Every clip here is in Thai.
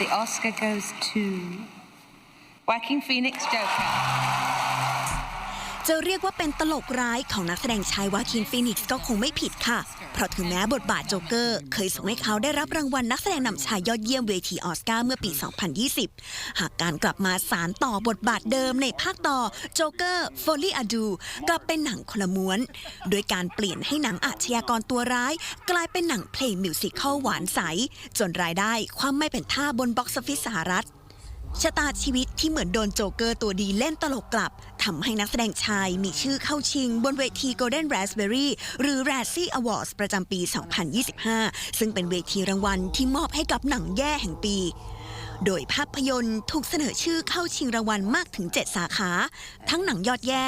the Oscar goes to Joaquin Phoenix Joker. จะเรียกว่าเป็นตลกร้ายของนักแสดงชายวาคินฟีนิกซ์ก็คงไม่ผิดค่ะ เพราะถึงแม้บทบาทโจ๊กเกอร์ เคยส่งให้เขาได้รับรางวัลนักแสดงนำชายยอดเยี่ยมเวทีออสการ์เมื่อปี 2020 หากการกลับมาสารต่อบทบาทเดิมในภาคต่อโจ๊กเกอร์ฟอลลี่อดูกลับเป็นหนังคนละม้วน โดยการเปลี่ยนให้หนังอาชญากรตัวร้าย กลายเป็นหนังเพลงมิวสิควลหวานใส จนรายได้ความไม่เป็นท่าบนบ็อกซ์ออฟฟิศสหรัฐ ชะตาชีวิตที่เหมือนโดนโจกเกอร์ตัวดีเล่นตลกกลับทำให้นักแสดงชายมีชื่อเข้าชิงบนเวที Golden Raspberry หรือ Razzie Awards ประจำปี 2025 ซึ่งเป็นเวทีรางวัลที่มอบให้กับหนังแย่แห่งปี โดยภาพยนตร์ถูกเสนอชื่อเข้าชิงรางวัลมากถึง 7 สาขา ทั้งหนังยอดแย่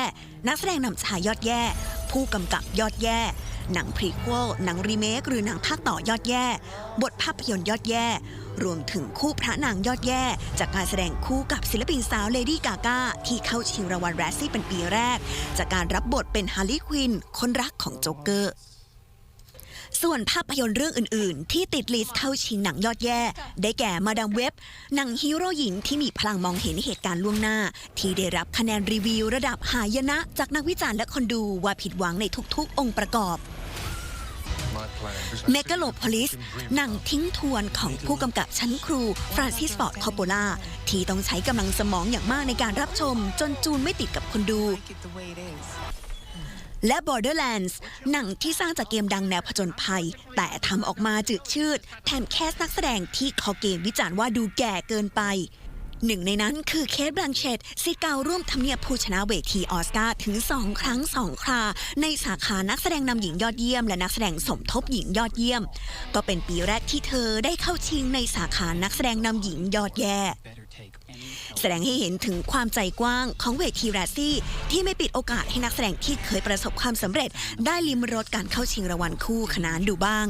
นักแสดงนำชายยอดแย่ ผู้กำกับยอดแย่ หนังพรีควลหนังรีเมคหรือหนังภาคต่อยอดแย่ บทภาพยนตร์ยอดแย่ รวมถึงคู่พระนางยอดแย่ จากการแสดงคู่กับศิลปินสาวเลดี้กากาที่เข้าชิงรางวัลแรซซี่เป็นปีแรก จากการรับบทเป็นฮาร์ลีควินคนรักของโจ๊กเกอร์ ส่วนภาพยนตร์เรื่องอื่น ๆ ที่ติดลิสต์เข้าชิงหนังยอดแย่ ได้แก่มาดามเว็บ หนังฮีโร่หญิงที่มีพลังมองเห็นเหตุการณ์ล่วงหน้า ที่ได้รับคะแนนรีวิวระดับหายนะ จากนักวิจารณ์และคนดูว่าผิดหวังในทุก ๆ องค์ประกอบเมกาโลโพลิสหนังทิ้งทวนของผู้กำกับชั้นครู ฟรานซิสฟอร์ดคอปโปลาที่ต้องใช้กำลังสมองอย่างมากในการรับชม จนจูนไม่ติดกับคนดู และ Borderlands หนังที่สร้างจากเกมดังแนวผจญภัย แต่ทำออกมาจืดชืด แถมแคสนักแสดงที่คอเกมวิจารณ์ว่าดูแก่เกินไป หนึ่งในนั้นคือเคทบลังเชตสิเการ่วมทำเนียบผู้ชนะเวทีออสการ์ถึง 2 ครั้ง 2 ครา ในสาขานักแสดงนำหญิงยอดเยี่ยม และนักแสดงสมทบหญิงยอดเยี่ยม ก็เป็นปีแรกที่เธอได้เข้าชิงในสาขานักแสดงนำหญิงยอดแย่ แสดงให้เห็นถึงความใจกว้างของเวทีแรซซี่ ที่ไม่ปิดโอกาสให้นักแสดงที่เคยประสบความสำเร็จ ได้ลิมรสการเข้าชิงรางวัลคู่ขนานดูบ้าง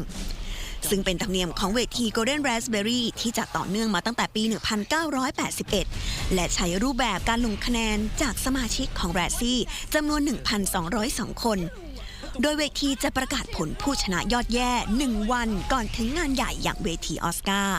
ซึ่งเป็นธรรมเนียมของเวที Golden Raspberry ที่จัดต่อเนื่องมาตั้งแต่ปี 1981 และใช้รูปแบบการลงคะแนนจากสมาชิกของ r a z z i จำนวน 1,202 คน โดยเวทีจะประกาศผลผู้ชนะยอดแย่ 1 วันก่อนถึงงานใหญ่อย่างเวทีออสการ์